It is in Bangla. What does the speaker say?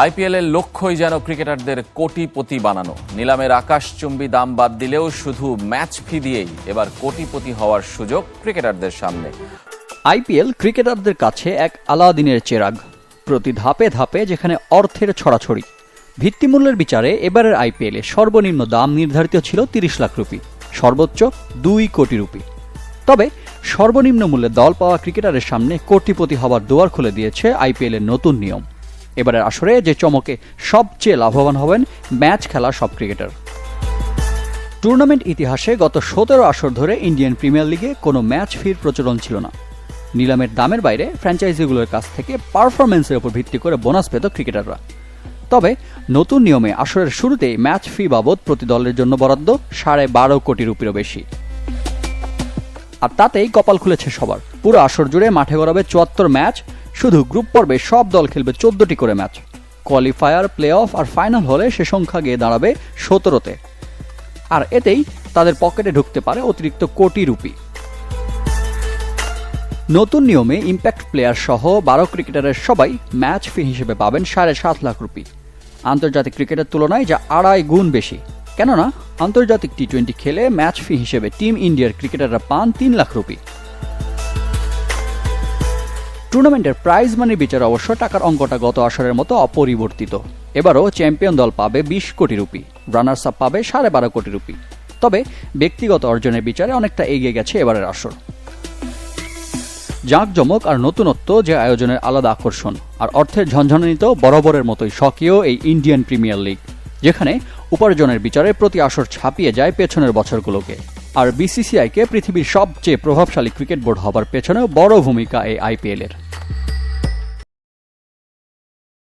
আইপিএল এর লক্ষ্যই যেন ক্রিকেটারদের কোটিপতি বানানো। নিলামের আকাশচুম্বী দাম বাদ দিলেও শুধু ম্যাচ ফি দিয়েই এবার কোটিপতি হওয়ার সুযোগ ক্রিকেটারদের সামনে। আইপিএল ক্রিকেটারদের কাছে এক আলাদিনের চেরাগ। প্রতি ধাপে ধাপে যেখানে অর্থের ছড়াছড়ি, ভিত্তিমূল্যের বিচারে এবারের আইপিএলে সর্বনিম্ন দাম নির্ধারিত ছিল তিরিশ লাখ রুপি, সর্বোচ্চ দুই কোটি রুপি। তবে সর্বনিম্ন মূল্যে দল পাওয়া ক্রিকেটারের সামনে কোটিপতি হবার দুয়ার খুলে দিয়েছে আইপিএলের নতুন নিয়ম। এবারের আসরে যে চমকে সবচেয়ে লাভবান হবেন ম্যাচ খেলা সব ক্রিকেটার। টুর্নামেন্ট ইতিহাসে গত সতেরো আসর ধরে ইন্ডিয়ান প্রিমিয়ার লিগে কোনো ম্যাচ ফির প্রচলন ছিল না। নিলামের দামের বাইরে ফ্র্যাঞ্চাইজিগুলোর কাছ থেকে পারফরমেন্সের উপর ভিত্তি করে বোনাস পেত ক্রিকেটাররা। তবে নতুন নিয়মে আসরের শুরুতেই ম্যাচ ফি বাবদ প্রতি দলের জন্য বরাদ্দ সাড়ে বারো কোটি রুপিরও বেশি। আর তাতেই কপাল খুলেছে সবার। পুরো আসর জুড়ে মাঠে গড়াবে চুয়াত্তর ম্যাচ শুধু গ্রুপ পর্বে সব দল খেলবে চোদ্দটি করে ম্যাচ। কোয়ালিফায়ার প্লে অফ আর ফাইনাল হলে সে সংখ্যা গিয়ে দাঁড়াবে সতেরোতে। আর এতেই তাদের পকেটে ঢুকতে পারে অতিরিক্ত কোটি রুপি। নতুন নিয়মে ইম্প্যাক্ট প্লেয়ার সহ বারো ক্রিকেটারের সবাই ম্যাচ ফি হিসেবে পাবেন সাড়ে সাত লাখ রুপি। আন্তর্জাতিক ক্রিকেটের তুলনায় যা আড়াই গুণ বেশি। কেননা, আন্তর্জাতিক টি টোয়েন্টি খেলে ম্যাচ ফি হিসেবে টিম ইন্ডিয়ার ক্রিকেটাররা পান তিন লাখ রুপি। টুর্নামেন্টের প্রাইজ মানির বিচারে অবশ্য টাকার অঙ্কটা গত আসরের মতো অপরিবর্তিত। এবারও চ্যাম্পিয়ন দল পাবে বিশ কোটি রুপি রানার্স আপ পাবে সাড়ে বারো কোটি রুপি। তবে ব্যক্তিগত অর্জনের বিচারে অনেকটা এগিয়ে গেছে এবারের আসর। জাঁকজমক আর নতুনত্ব যে আয়োজনের আলাদা আকর্ষণ, আর অর্থের ঝনঝনানি বরাবরের মতোই স্বকীয় এই ইন্ডিয়ান প্রিমিয়ার লিগ যেখানে উপার্জনের বিচারে প্রতি আসর ছাপিয়ে যায় পেছনের বছরগুলোকে। আর বিসিসিআইকে পৃথিবীর সবচেয়ে প্রভাবশালী ক্রিকেট বোর্ড হবার পেছনেও বড় ভূমিকা এই আইপিএলের